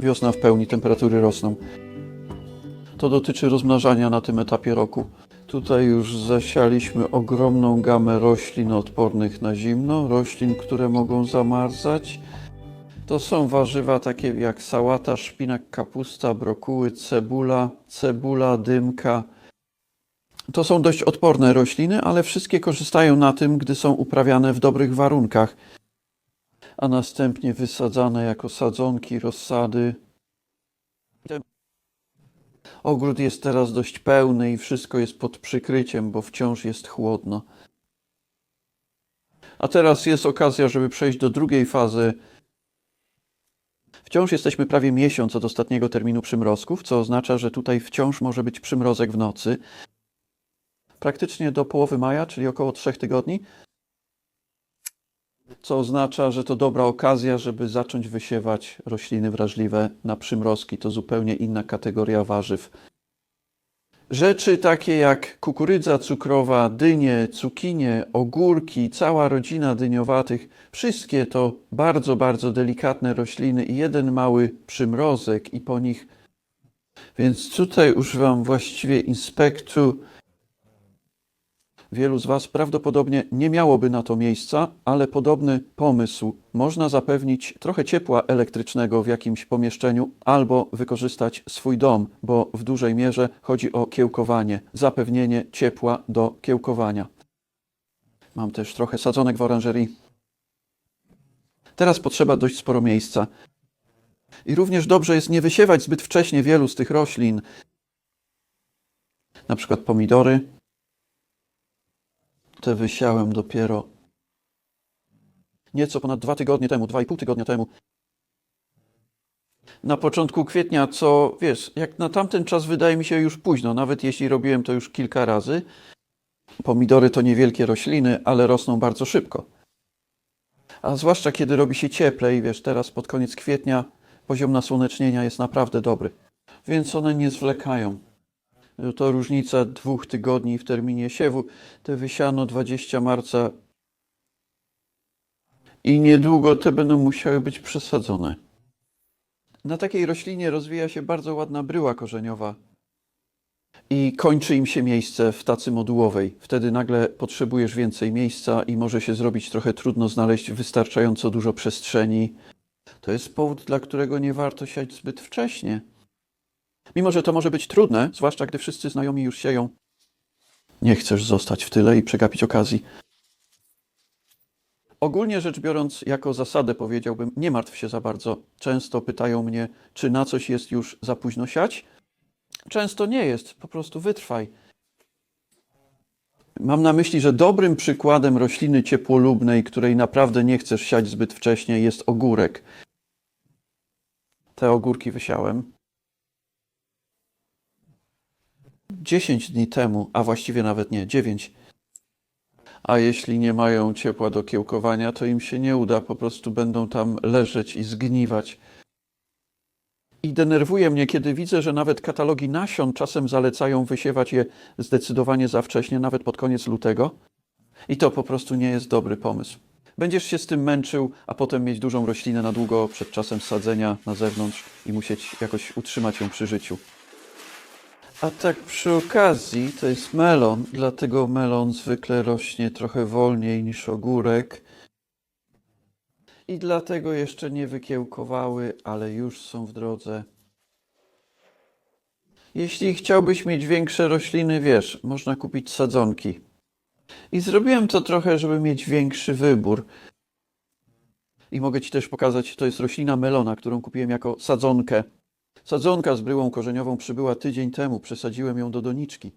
Wiosna w pełni, temperatury rosną. To dotyczy rozmnażania na tym etapie roku. Tutaj już zasialiśmy ogromną gamę roślin odpornych na zimno, roślin, które mogą zamarzać. To są warzywa takie jak sałata, szpinak, kapusta, brokuły, cebula, cebula, dymka. To są dość odporne rośliny, ale wszystkie korzystają na tym, gdy są uprawiane w dobrych warunkach, a następnie wysadzane jako sadzonki, rozsady. Ogród jest teraz dość pełny i wszystko jest pod przykryciem, bo wciąż jest chłodno. A teraz jest okazja, żeby przejść do drugiej fazy. Wciąż jesteśmy prawie miesiąc od ostatniego terminu przymrozków, co oznacza, że tutaj wciąż może być przymrozek w nocy. Praktycznie do połowy maja, czyli około trzech tygodni, co oznacza, że to dobra okazja, żeby zacząć wysiewać rośliny wrażliwe na przymrozki. To zupełnie inna kategoria warzyw. Rzeczy takie jak kukurydza cukrowa, dynie, cukinie, ogórki, cała rodzina dyniowatych, wszystkie to bardzo, bardzo delikatne rośliny i jeden mały przymrozek i po nich. Więc tutaj używam właściwie inspektu. Wielu z Was prawdopodobnie nie miałoby na to miejsca, ale podobny pomysł. Można zapewnić trochę ciepła elektrycznego w jakimś pomieszczeniu albo wykorzystać swój dom, bo w dużej mierze chodzi o kiełkowanie, zapewnienie ciepła do kiełkowania. Mam też trochę sadzonek w oranżerii. Teraz potrzeba dość sporo miejsca. I również dobrze jest nie wysiewać zbyt wcześnie wielu z tych roślin. Na przykład pomidory, te wysiałem dopiero nieco ponad dwa tygodnie temu, dwa i pół tygodnia temu. Na początku kwietnia, co wiesz, jak na tamten czas wydaje mi się już późno, nawet jeśli robiłem to już kilka razy. Pomidory to niewielkie rośliny, ale rosną bardzo szybko. A zwłaszcza kiedy robi się cieplej, wiesz, teraz pod koniec kwietnia poziom nasłonecznienia jest naprawdę dobry, więc one nie zwlekają. To różnica dwóch tygodni w terminie siewu. Te wysiano 20 marca i niedługo te będą musiały być przesadzone. Na takiej roślinie rozwija się bardzo ładna bryła korzeniowa i kończy im się miejsce w tacy modułowej. Wtedy nagle potrzebujesz więcej miejsca i może się zrobić trochę trudno znaleźć wystarczająco dużo przestrzeni. To jest powód, dla którego nie warto siać zbyt wcześnie. Mimo, że to może być trudne, zwłaszcza gdy wszyscy znajomi już sieją. Nie chcesz zostać w tyle i przegapić okazji. Ogólnie rzecz biorąc, jako zasadę powiedziałbym, nie martw się za bardzo. Często pytają mnie, czy na coś jest już za późno siać. Często nie jest, po prostu wytrwaj. Mam na myśli, że dobrym przykładem rośliny ciepłolubnej, której naprawdę nie chcesz siać zbyt wcześnie, jest ogórek. Te ogórki wysiałem. 10 dni temu, a właściwie nawet nie, 9. A jeśli nie mają ciepła do kiełkowania, to im się nie uda, po prostu będą tam leżeć i zgniwać. I denerwuje mnie, kiedy widzę, że nawet katalogi nasion czasem zalecają wysiewać je zdecydowanie za wcześnie, nawet pod koniec lutego. I to po prostu nie jest dobry pomysł. Będziesz się z tym męczył, a potem mieć dużą roślinę na długo przed czasem sadzenia na zewnątrz i musieć jakoś utrzymać ją przy życiu. A tak przy okazji, to jest melon, dlatego melon zwykle rośnie trochę wolniej niż ogórek. I dlatego jeszcze nie wykiełkowały, ale już są w drodze. Jeśli chciałbyś mieć większe rośliny, wiesz, można kupić sadzonki. I zrobiłem to trochę, żeby mieć większy wybór. I mogę Ci też pokazać, to jest roślina melona, którą kupiłem jako sadzonkę. Sadzonka z bryłą korzeniową przybyła tydzień temu, przesadziłem ją do doniczki.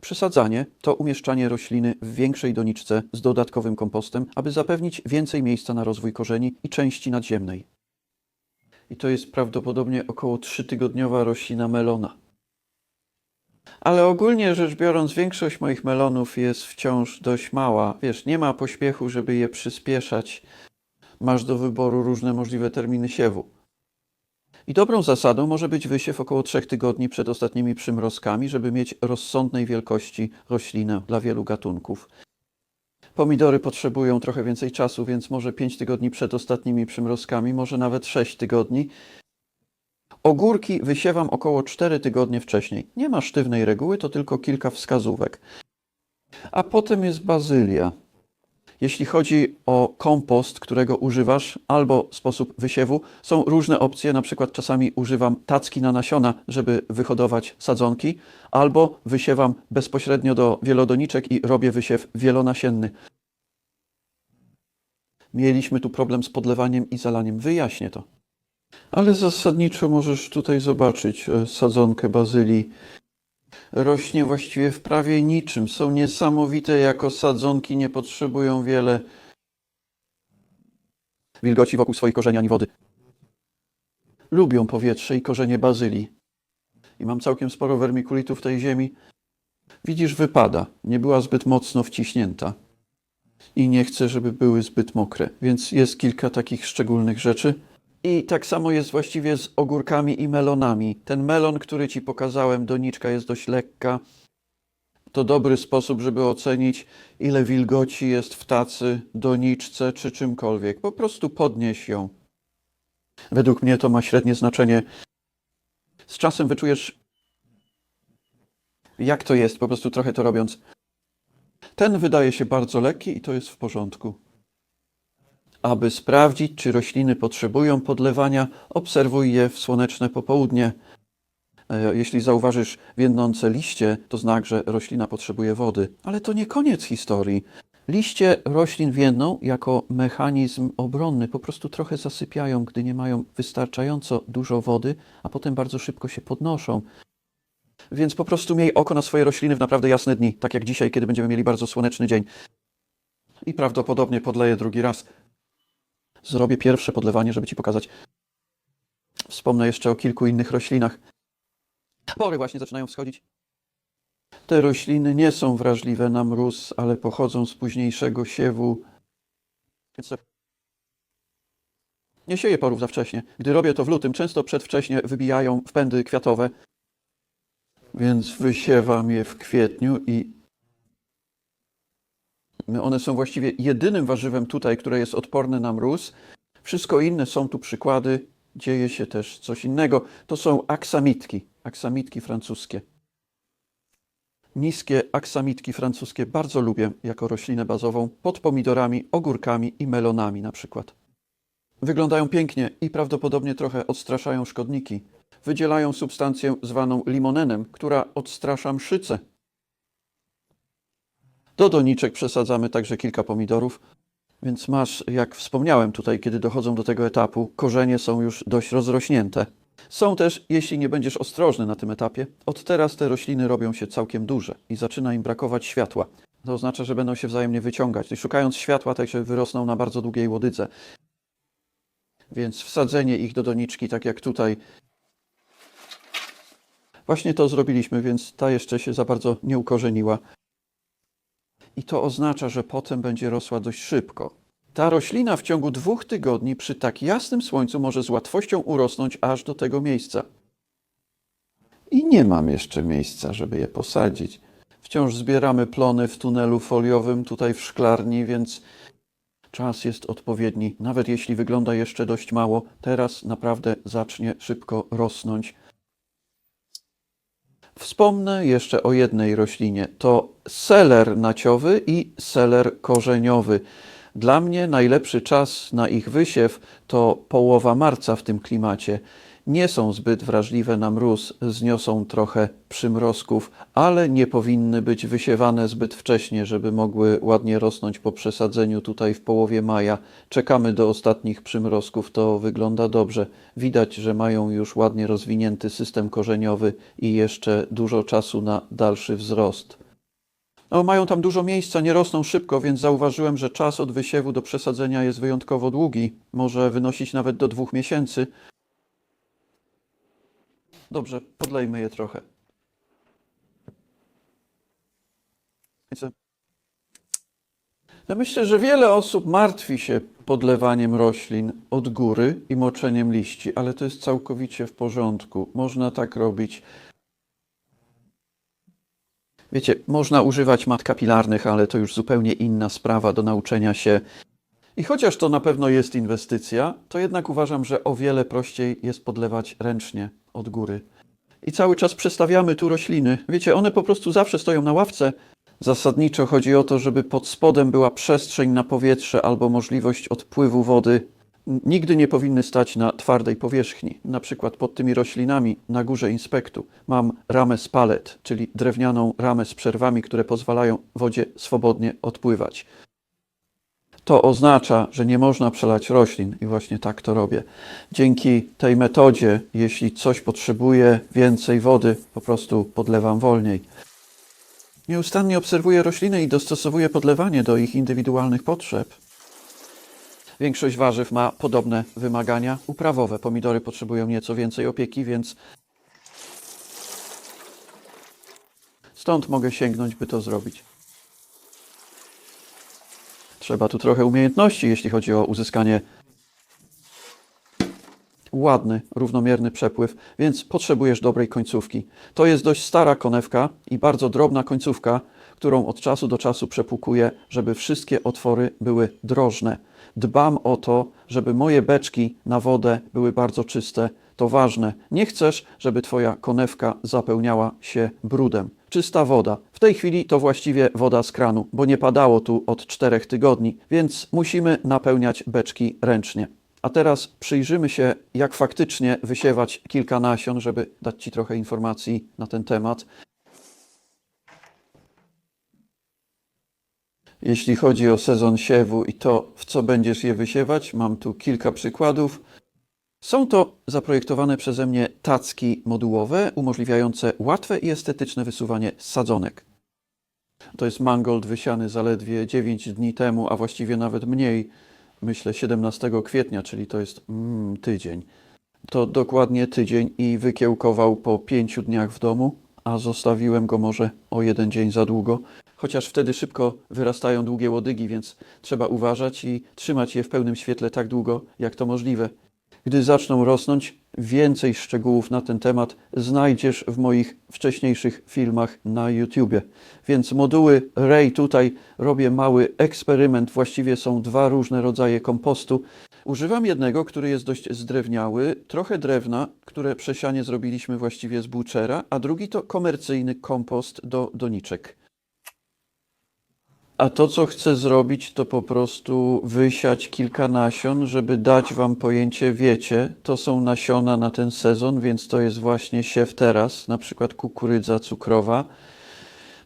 Przesadzanie to umieszczanie rośliny w większej doniczce z dodatkowym kompostem, aby zapewnić więcej miejsca na rozwój korzeni i części nadziemnej. I to jest prawdopodobnie około trzytygodniowa roślina melona. Ale ogólnie rzecz biorąc, większość moich melonów jest wciąż dość mała. Wiesz, nie ma pośpiechu, żeby je przyspieszać. Masz do wyboru różne możliwe terminy siewu. I dobrą zasadą może być wysiew około 3 tygodni przed ostatnimi przymrozkami, żeby mieć rozsądnej wielkości roślinę dla wielu gatunków. Pomidory potrzebują trochę więcej czasu, więc może 5 tygodni przed ostatnimi przymrozkami, może nawet 6 tygodni. Ogórki wysiewam około 4 tygodnie wcześniej. Nie ma sztywnej reguły, to tylko kilka wskazówek. A potem jest bazylia. Jeśli chodzi o kompost, którego używasz, albo sposób wysiewu, są różne opcje. Na przykład czasami używam tacki na nasiona, żeby wyhodować sadzonki, albo wysiewam bezpośrednio do wielodoniczek i robię wysiew wielonasienny. Mieliśmy tu problem z podlewaniem i zalaniem. Wyjaśnię to. Ale zasadniczo możesz tutaj zobaczyć e, sadzonkę bazylii. Rośnie właściwie w prawie niczym. Są niesamowite jako sadzonki, nie potrzebują wiele wilgoci wokół swoich korzeni ani wody. Lubią powietrze i korzenie bazylii. I mam całkiem sporo wermikulitów tej ziemi. Widzisz, wypada. Nie była zbyt mocno wciśnięta. I nie chcę, żeby były zbyt mokre. Więc jest kilka takich szczególnych rzeczy. I tak samo jest właściwie z ogórkami i melonami. Ten melon, który ci pokazałem, doniczka jest dość lekka. To dobry sposób, żeby ocenić, ile wilgoci jest w tacy, doniczce czy czymkolwiek. Po prostu podnieś ją. Według mnie to ma średnie znaczenie. Z czasem wyczujesz, jak to jest, po prostu trochę to robiąc. Ten wydaje się bardzo lekki i to jest w porządku. Aby sprawdzić, czy rośliny potrzebują podlewania, obserwuj je w słoneczne popołudnie. E, Jeśli zauważysz więdnące liście, to znak, że roślina potrzebuje wody. Ale to nie koniec historii. Liście roślin więdną jako mechanizm obronny, po prostu trochę zasypiają, gdy nie mają wystarczająco dużo wody, a potem bardzo szybko się podnoszą. Więc po prostu miej oko na swoje rośliny w naprawdę jasne dni, tak jak dzisiaj, kiedy będziemy mieli bardzo słoneczny dzień. I prawdopodobnie podleję drugi raz. Zrobię pierwsze podlewanie, żeby Ci pokazać. Wspomnę jeszcze o kilku innych roślinach. Pory właśnie zaczynają wschodzić. Te rośliny nie są wrażliwe na mróz, ale pochodzą z późniejszego siewu. Nie sieję porów za wcześnie. Gdy robię to w lutym, często przedwcześnie wybijają wpędy kwiatowe. Więc wysiewam je w kwietniu i one są właściwie jedynym warzywem tutaj, które jest odporne na mróz. Wszystko inne są tu przykłady. Dzieje się też coś innego. To są aksamitki, aksamitki francuskie. Niskie aksamitki francuskie bardzo lubię jako roślinę bazową pod pomidorami, ogórkami i melonami na przykład. Wyglądają pięknie i prawdopodobnie trochę odstraszają szkodniki. Wydzielają substancję zwaną limonenem, która odstrasza mszyce. Do doniczek przesadzamy także kilka pomidorów, więc masz, jak wspomniałem tutaj, kiedy dochodzą do tego etapu, korzenie są już dość rozrośnięte. Są też, jeśli nie będziesz ostrożny na tym etapie, od teraz te rośliny robią się całkiem duże i zaczyna im brakować światła. To oznacza, że będą się wzajemnie wyciągać. I szukając światła, tak się wyrosną na bardzo długiej łodydze. Więc wsadzenie ich do doniczki, tak jak tutaj, właśnie to zrobiliśmy, więc ta jeszcze się za bardzo nie ukorzeniła i to oznacza, że potem będzie rosła dość szybko. Ta roślina w ciągu dwóch tygodni przy tak jasnym słońcu może z łatwością urosnąć aż do tego miejsca. I nie mam jeszcze miejsca, żeby je posadzić. Wciąż zbieramy plony w tunelu foliowym tutaj w szklarni, więc czas jest odpowiedni. Nawet jeśli wygląda jeszcze dość mało, teraz naprawdę zacznie szybko rosnąć. Wspomnę jeszcze o jednej roślinie. To seler naciowy i seler korzeniowy. Dla mnie najlepszy czas na ich wysiew to połowa marca w tym klimacie. Nie są zbyt wrażliwe na mróz, zniosą trochę przymrozków, ale nie powinny być wysiewane zbyt wcześnie, żeby mogły ładnie rosnąć po przesadzeniu tutaj w połowie maja. Czekamy do ostatnich przymrozków, to wygląda dobrze. Widać, że mają już ładnie rozwinięty system korzeniowy i jeszcze dużo czasu na dalszy wzrost. No, mają tam dużo miejsca, nie rosną szybko, więc zauważyłem, że czas od wysiewu do przesadzenia jest wyjątkowo długi. Może wynosić nawet do dwóch miesięcy. Dobrze, podlejmy je trochę. Ja myślę, że wiele osób martwi się podlewaniem roślin od góry i moczeniem liści, ale to jest całkowicie w porządku. Można tak robić. Wiecie, można używać mat kapilarnych, ale to już zupełnie inna sprawa do nauczenia się. I chociaż to na pewno jest inwestycja, to jednak uważam, że o wiele prościej jest podlewać ręcznie od góry. I cały czas przestawiamy tu rośliny. Wiecie, one po prostu zawsze stoją na ławce. Zasadniczo chodzi o to, żeby pod spodem była przestrzeń na powietrze albo możliwość odpływu wody. Nigdy nie powinny stać na twardej powierzchni. Na przykład pod tymi roślinami na górze inspektu mam ramę z palet, czyli drewnianą ramę z przerwami, które pozwalają wodzie swobodnie odpływać. To oznacza, że nie można przelać roślin i właśnie tak to robię. Dzięki tej metodzie, jeśli coś potrzebuje więcej wody, po prostu podlewam wolniej. Nieustannie obserwuję rośliny i dostosowuję podlewanie do ich indywidualnych potrzeb. Większość warzyw ma podobne wymagania uprawowe. Pomidory potrzebują nieco więcej opieki, więc stąd mogę sięgnąć, by to zrobić. Trzeba tu trochę umiejętności, jeśli chodzi o uzyskanie ładny, równomierny przepływ, więc potrzebujesz dobrej końcówki. To jest dość stara konewka i bardzo drobna końcówka, którą od czasu do czasu przepłukuję, żeby wszystkie otwory były drożne. Dbam o to, żeby moje beczki na wodę były bardzo czyste. To ważne. Nie chcesz, żeby Twoja konewka zapełniała się brudem. Czysta woda. W tej chwili to właściwie woda z kranu, bo nie padało tu od czterech tygodni, więc musimy napełniać beczki ręcznie. A teraz przyjrzymy się, jak faktycznie wysiewać kilka nasion, żeby dać Ci trochę informacji na ten temat. Jeśli chodzi o sezon siewu i to, w co będziesz je wysiewać, mam tu kilka przykładów. Są to zaprojektowane przeze mnie tacki modułowe, umożliwiające łatwe i estetyczne wysuwanie sadzonek. To jest mangold wysiany zaledwie 9 dni temu, a właściwie nawet mniej, myślę 17 kwietnia, czyli to jest mm, tydzień. To dokładnie tydzień i wykiełkował po pięciu dniach w domu, a zostawiłem go może o jeden dzień za długo. Chociaż wtedy szybko wyrastają długie łodygi, więc trzeba uważać i trzymać je w pełnym świetle tak długo, jak to możliwe. Gdy zaczną rosnąć, więcej szczegółów na ten temat znajdziesz w moich wcześniejszych filmach na YouTubie. Więc moduły Ray tutaj robię mały eksperyment. Właściwie są dwa różne rodzaje kompostu. Używam jednego, który jest dość zdrewniały, trochę drewna, które przesianie zrobiliśmy właściwie z Butchera, a drugi to komercyjny kompost do doniczek. A to, co chcę zrobić, to po prostu wysiać kilka nasion, żeby dać Wam pojęcie, wiecie, to są nasiona na ten sezon, więc to jest właśnie siew teraz, na przykład kukurydza cukrowa.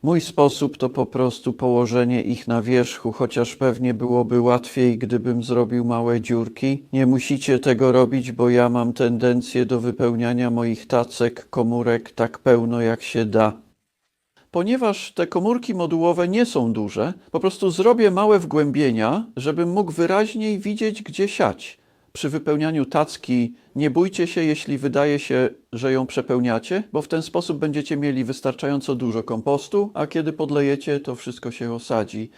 Mój sposób to po prostu położenie ich na wierzchu, chociaż pewnie byłoby łatwiej, gdybym zrobił małe dziurki. Nie musicie tego robić, bo ja mam tendencję do wypełniania moich tacek, komórek tak pełno jak się da ponieważ te komórki modułowe nie są duże, po prostu zrobię małe wgłębienia, żebym mógł wyraźniej widzieć, gdzie siać. Przy wypełnianiu tacki nie bójcie się, jeśli wydaje się, że ją przepełniacie, bo w ten sposób będziecie mieli wystarczająco dużo kompostu, a kiedy podlejecie, to wszystko się osadzi.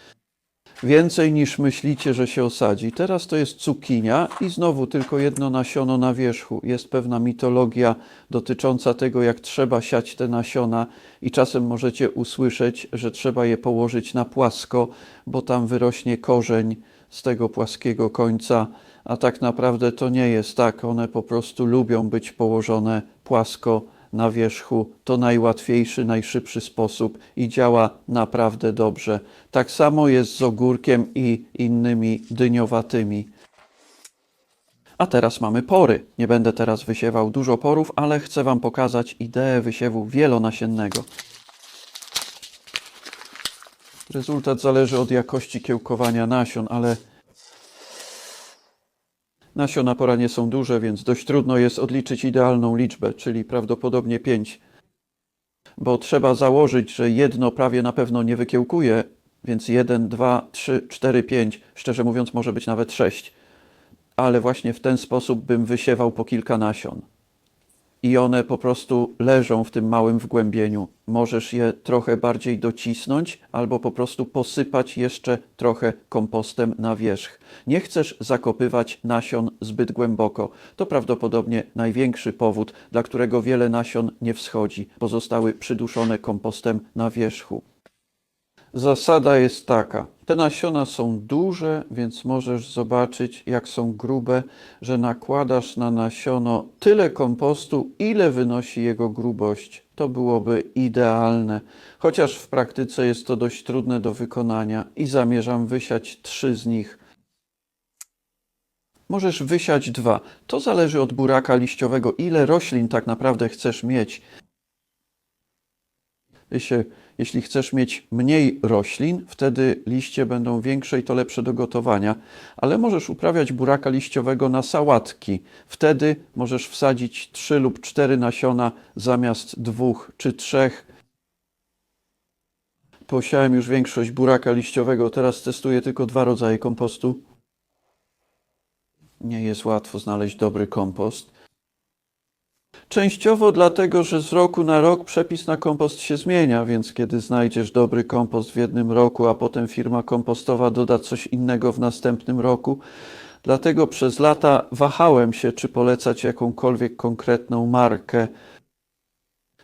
Więcej niż myślicie, że się osadzi. Teraz to jest cukinia i znowu tylko jedno nasiono na wierzchu. Jest pewna mitologia dotycząca tego, jak trzeba siać te nasiona i czasem możecie usłyszeć, że trzeba je położyć na płasko, bo tam wyrośnie korzeń z tego płaskiego końca, a tak naprawdę to nie jest tak. One po prostu lubią być położone płasko na wierzchu. To najłatwiejszy, najszybszy sposób i działa naprawdę dobrze. Tak samo jest z ogórkiem i innymi dyniowatymi. A teraz mamy pory. Nie będę teraz wysiewał dużo porów, ale chcę Wam pokazać ideę wysiewu wielonasiennego. Rezultat zależy od jakości kiełkowania nasion, ale Nasiona pora nie są duże, więc dość trudno jest odliczyć idealną liczbę, czyli prawdopodobnie 5. Bo trzeba założyć, że jedno prawie na pewno nie wykiełkuje, więc 1, 2, 3, 4, 5, szczerze mówiąc może być nawet 6. Ale właśnie w ten sposób bym wysiewał po kilka nasion. I one po prostu leżą w tym małym wgłębieniu. Możesz je trochę bardziej docisnąć albo po prostu posypać jeszcze trochę kompostem na wierzch. Nie chcesz zakopywać nasion zbyt głęboko. To prawdopodobnie największy powód, dla którego wiele nasion nie wschodzi, bo zostały przyduszone kompostem na wierzchu. Zasada jest taka. Te nasiona są duże, więc możesz zobaczyć, jak są grube, że nakładasz na nasiono tyle kompostu, ile wynosi jego grubość. To byłoby idealne, chociaż w praktyce jest to dość trudne do wykonania i zamierzam wysiać trzy z nich. Możesz wysiać dwa. To zależy od buraka liściowego, ile roślin tak naprawdę chcesz mieć. Się, jeśli chcesz mieć mniej roślin, wtedy liście będą większe i to lepsze do gotowania, ale możesz uprawiać buraka liściowego na sałatki. Wtedy możesz wsadzić trzy lub cztery nasiona zamiast dwóch czy trzech. Posiałem już większość buraka liściowego, teraz testuję tylko dwa rodzaje kompostu. Nie jest łatwo znaleźć dobry kompost. Częściowo dlatego, że z roku na rok przepis na kompost się zmienia, więc kiedy znajdziesz dobry kompost w jednym roku, a potem firma kompostowa doda coś innego w następnym roku, dlatego przez lata wahałem się, czy polecać jakąkolwiek konkretną markę.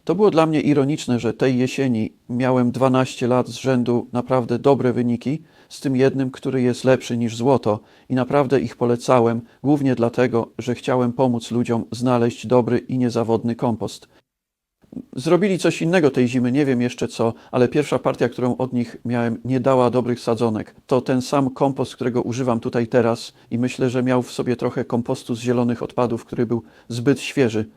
To było dla mnie ironiczne, że tej jesieni miałem 12 lat z rzędu naprawdę dobre wyniki, z tym jednym, który jest lepszy niż złoto, i naprawdę ich polecałem, głównie dlatego, że chciałem pomóc ludziom znaleźć dobry i niezawodny kompost. Zrobili coś innego tej zimy, nie wiem jeszcze co, ale pierwsza partia, którą od nich miałem, nie dała dobrych sadzonek. To ten sam kompost, którego używam tutaj teraz, i myślę, że miał w sobie trochę kompostu z zielonych odpadów, który był zbyt świeży.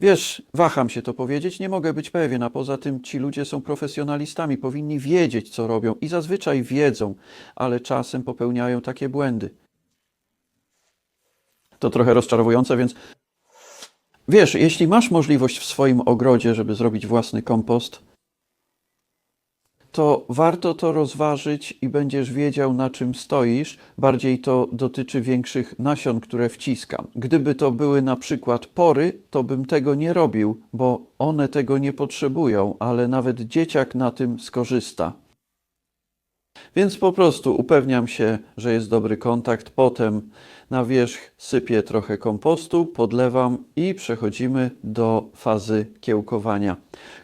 Wiesz, waham się to powiedzieć, nie mogę być pewien, a poza tym ci ludzie są profesjonalistami, powinni wiedzieć, co robią i zazwyczaj wiedzą, ale czasem popełniają takie błędy. To trochę rozczarowujące, więc wiesz, jeśli masz możliwość w swoim ogrodzie, żeby zrobić własny kompost, to warto to rozważyć i będziesz wiedział, na czym stoisz. Bardziej to dotyczy większych nasion, które wciskam. Gdyby to były na przykład pory, to bym tego nie robił, bo one tego nie potrzebują, ale nawet dzieciak na tym skorzysta. Więc po prostu upewniam się, że jest dobry kontakt. Potem na wierzch sypię trochę kompostu, podlewam i przechodzimy do fazy kiełkowania.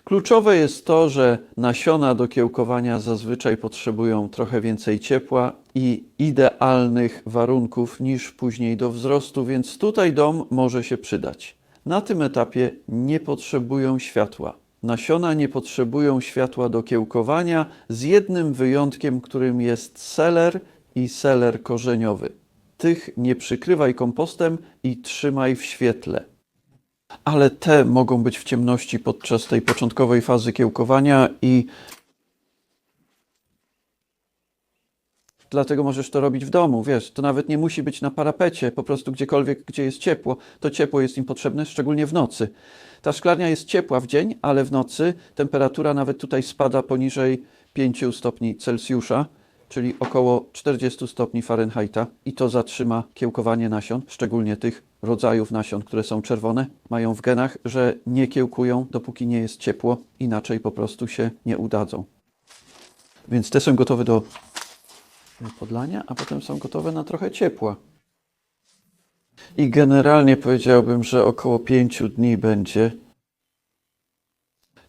Kluczowe jest to, że nasiona do kiełkowania zazwyczaj potrzebują trochę więcej ciepła i idealnych warunków niż później do wzrostu, więc tutaj dom może się przydać. Na tym etapie nie potrzebują światła. Nasiona nie potrzebują światła do kiełkowania, z jednym wyjątkiem, którym jest seler i seler korzeniowy. Tych nie przykrywaj kompostem i trzymaj w świetle. Ale te mogą być w ciemności podczas tej początkowej fazy kiełkowania i Dlatego możesz to robić w domu, wiesz, to nawet nie musi być na parapecie, po prostu gdziekolwiek, gdzie jest ciepło, to ciepło jest im potrzebne, szczególnie w nocy. Ta szklarnia jest ciepła w dzień, ale w nocy temperatura nawet tutaj spada poniżej 5 stopni Celsjusza, czyli około 40 stopni Fahrenheita i to zatrzyma kiełkowanie nasion, szczególnie tych rodzajów nasion, które są czerwone, mają w genach, że nie kiełkują, dopóki nie jest ciepło, inaczej po prostu się nie udadzą. Więc te są gotowe do podlania, a potem są gotowe na trochę ciepła. I generalnie powiedziałbym, że około pięciu dni będzie.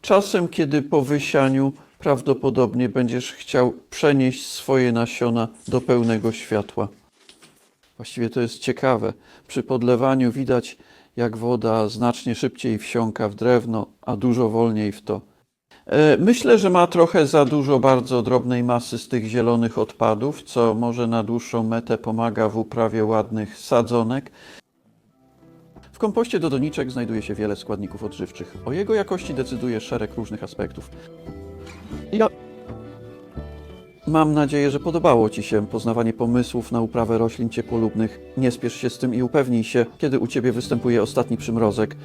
Czasem, kiedy po wysianiu prawdopodobnie będziesz chciał przenieść swoje nasiona do pełnego światła. Właściwie to jest ciekawe. Przy podlewaniu widać, jak woda znacznie szybciej wsiąka w drewno, a dużo wolniej w to. E, Myślę, że ma trochę za dużo bardzo drobnej masy z tych zielonych odpadów, co może na dłuższą metę pomaga w uprawie ładnych sadzonek. W kompoście do doniczek znajduje się wiele składników odżywczych. O jego jakości decyduje szereg różnych aspektów. Ja Mam nadzieję, że podobało Ci się poznawanie pomysłów na uprawę roślin ciepłolubnych. Nie spiesz się z tym i upewnij się, kiedy u Ciebie występuje ostatni przymrozek.